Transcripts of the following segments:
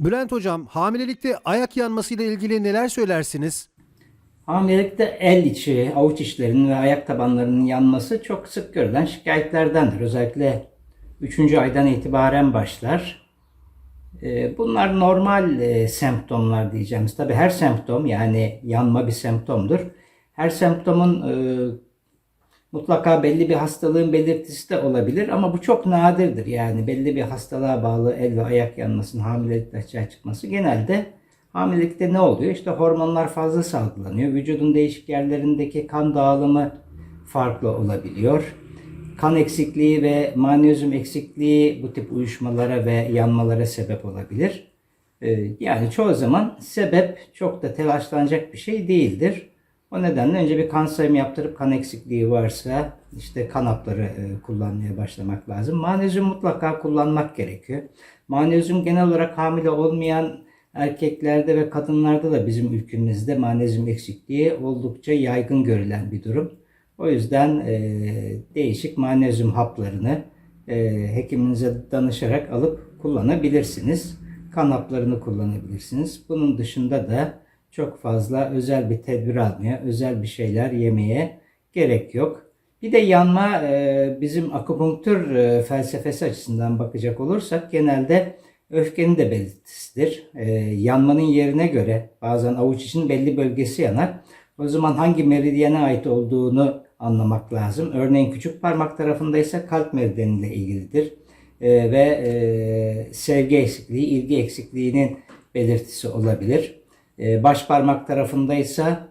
Bülent Hocam, hamilelikte ayak yanmasıyla ilgili neler söylersiniz? Hamilelikte el içi, avuç içlerinin ve ayak tabanlarının yanması çok sık görülen şikayetlerdendir. Özellikle 3. aydan itibaren başlar. Ee, Bunlar normal e, semptomlar diyeceğimiz. Tabi her semptom yani yanma bir semptomdur. Her semptomun e, mutlaka belli bir hastalığın belirtisi de olabilir ama bu çok nadirdir. Yani belli bir hastalığa bağlı el ve ayak yanmasının hamilelikte açığa çıkması genelde hamilelikte ne oluyor? İşte hormonlar fazla salgılanıyor. Vücudun değişik yerlerindeki kan dağılımı farklı olabiliyor. Kan eksikliği ve magnezyum eksikliği bu tip uyuşmalara ve yanmalara sebep olabilir. Ee, Yani çoğu zaman sebep çok da telaşlanacak bir şey değildir. O nedenle önce bir kan sayımı yaptırıp kan eksikliği varsa işte kan hapları e, kullanmaya başlamak lazım. Magnezyum mutlaka kullanmak gerekiyor. Magnezyum genel olarak hamile olmayan erkeklerde ve kadınlarda da bizim ülkemizde magnezyum eksikliği oldukça yaygın görülen bir durum. O yüzden e, değişik magnezyum haplarını e, hekiminize danışarak alıp kullanabilirsiniz. Kan haplarını kullanabilirsiniz. Bunun dışında da çok fazla özel bir tedbir almaya, özel bir şeyler yemeye gerek yok. Bir de yanma e, bizim akupunktur e, felsefesi açısından bakacak olursak genelde öfkenin de belirtisidir. E, yanmanın yerine göre bazen avuç için belli bölgesi yanar. O zaman hangi meridyene ait olduğunu anlamak lazım. Örneğin küçük parmak tarafındaysa kalp meridyeniyle ilgilidir. Ve sevgi eksikliği, ilgi eksikliğinin belirtisi olabilir. E, baş parmak tarafındaysa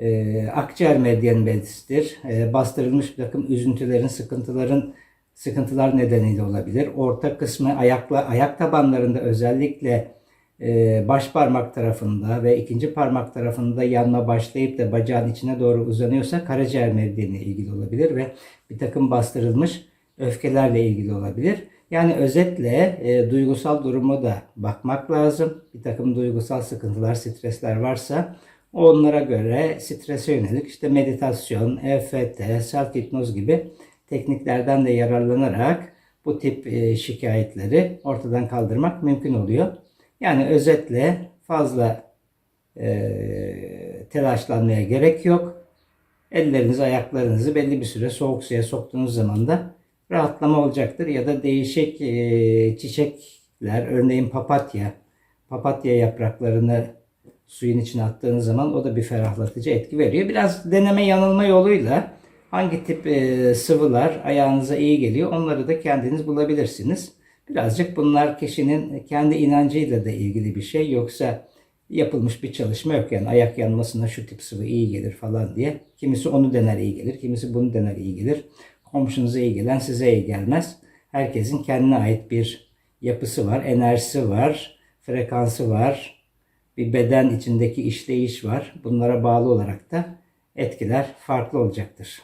e, akciğer medyanın belirtisidir. E, bastırılmış bir takım üzüntülerin, sıkıntıların sıkıntılar nedeniyle olabilir. Orta kısmı ayakla ayak tabanlarında özellikle e, baş parmak tarafında ve ikinci parmak tarafında yanma başlayıp da bacağın içine doğru uzanıyorsa karaciğer meridyeniyle ilgili olabilir ve bir takım bastırılmış öfkelerle ilgili olabilir. Yani özetle e, duygusal duruma da bakmak lazım. Bir takım duygusal sıkıntılar, stresler varsa onlara göre strese yönelik işte meditasyon, EFT, self hipnoz gibi tekniklerden de yararlanarak bu tip e, şikayetleri ortadan kaldırmak mümkün oluyor. Yani özetle fazla e, telaşlanmaya gerek yok. Ellerinizi, ayaklarınızı belli bir süre soğuk suya soktuğunuz zaman da rahatlama olacaktır. Ya da değişik e, çiçekler, örneğin papatya, papatya yapraklarını suyun içine attığınız zaman o da bir ferahlatıcı etki veriyor. Biraz deneme yanılma yoluyla hangi tip e, sıvılar ayağınıza iyi geliyor onları da kendiniz bulabilirsiniz. Birazcık bunlar kişinin kendi inancıyla da ilgili bir şey. Yoksa yapılmış bir çalışma yok. Yani ayak yanmasına şu tip sıvı iyi gelir falan diye. Kimisi onu dener iyi gelir. Kimisi bunu dener iyi gelir. Komşunuza iyi gelen size iyi gelmez. Herkesin kendine ait bir yapısı var, enerjisi var, frekansı var. Bir beden içindeki işleyiş var. Bunlara bağlı olarak da etkiler farklı olacaktır.